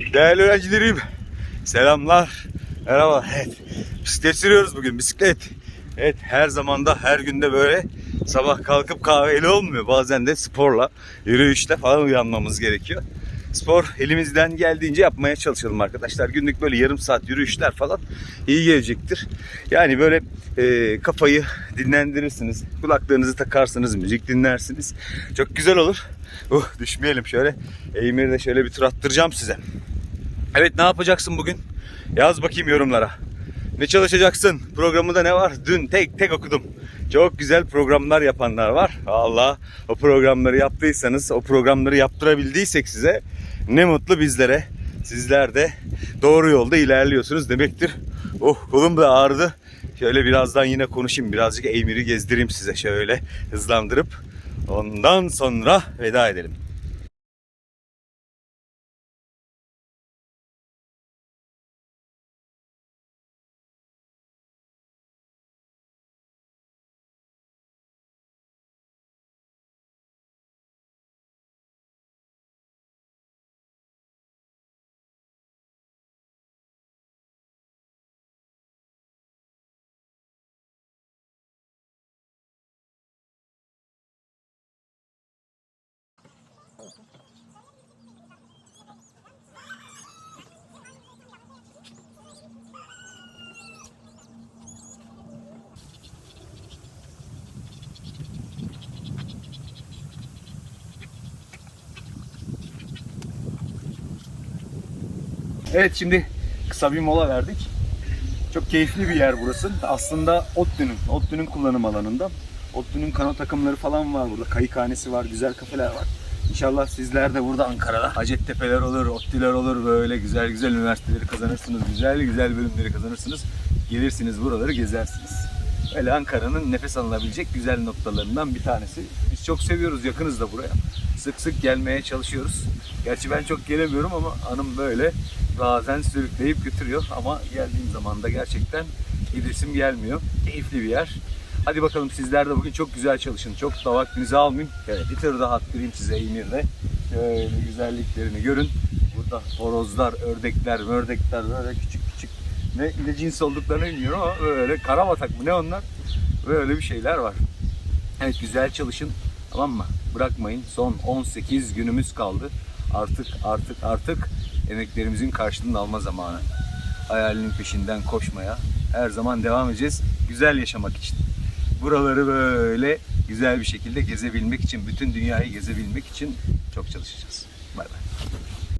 Değerli öğrencilerim, selamlar, merhaba. Evet, bisiklet sürüyoruz bugün, bisiklet. Evet, her zamanda, her günde böyle sabah kalkıp kahveyle olmuyor. Bazen de sporla, yürüyüşle falan uyanmamız gerekiyor. Spor elimizden geldiğince yapmaya çalışalım arkadaşlar. Günlük böyle yarım saat yürüyüşler falan iyi gelecektir. Yani böyle e, kafayı dinlendirirsiniz. Kulaklarınızı takarsınız, müzik dinlersiniz. Çok güzel olur. Uh, düşmeyelim şöyle. Eğimleri de şöyle bir tur attıracağım size. Evet ne yapacaksın bugün? Yaz bakayım yorumlara. Ne çalışacaksın? Programında ne var? Dün tek tek okudum. Çok güzel programlar yapanlar var. Allah o programları yaptıysanız, o programları yaptırabildiysek size ne mutlu bizlere. Sizler de doğru yolda ilerliyorsunuz demektir. Oh kolum da ağrıdı. Şöyle birazdan yine konuşayım. Birazcık Eymir'i gezdireyim size şöyle hızlandırıp. Ondan sonra veda edelim. Evet şimdi kısa bir mola verdik. Çok keyifli bir yer burası. Aslında ODTÜ'nün, ODTÜ'nün kullanım alanında. ODTÜ'nün kano takımları falan var burada. Kayıkhanesi var, güzel kafeler var. İnşallah sizler de burada Ankara'da Hacettepe'ler olur, ODTÜ'ler olur böyle güzel güzel üniversiteleri kazanırsınız. Güzel güzel bölümleri kazanırsınız. Gelirsiniz buraları gezersiniz. Öyle Ankara'nın nefes alınabilecek güzel noktalarından bir tanesi. Biz çok seviyoruz, yakınız da buraya. Sık sık gelmeye çalışıyoruz. Gerçi ben çok gelemiyorum ama hanım böyle bazen sürükleyip götürüyor. Ama geldiğim zaman da gerçekten gidesim gelmiyor. Keyifli bir yer. Hadi bakalım sizler de bugün çok güzel çalışın. Çok da vaktinizi almayayım. Evet, bir tır daha attırayım size Emir'de. Şöyle güzelliklerini görün. Burada horozlar, ördekler, mördekler böyle küçük ne, ne cins olduklarını bilmiyorum ama böyle karabatak mı ne onlar? Böyle bir şeyler var. Evet güzel çalışın tamam mı? Bırakmayın. Son 18 günümüz kaldı. Artık artık artık emeklerimizin karşılığını alma zamanı. Hayalinin peşinden koşmaya her zaman devam edeceğiz. Güzel yaşamak için. Buraları böyle güzel bir şekilde gezebilmek için, bütün dünyayı gezebilmek için çok çalışacağız. Bay bay.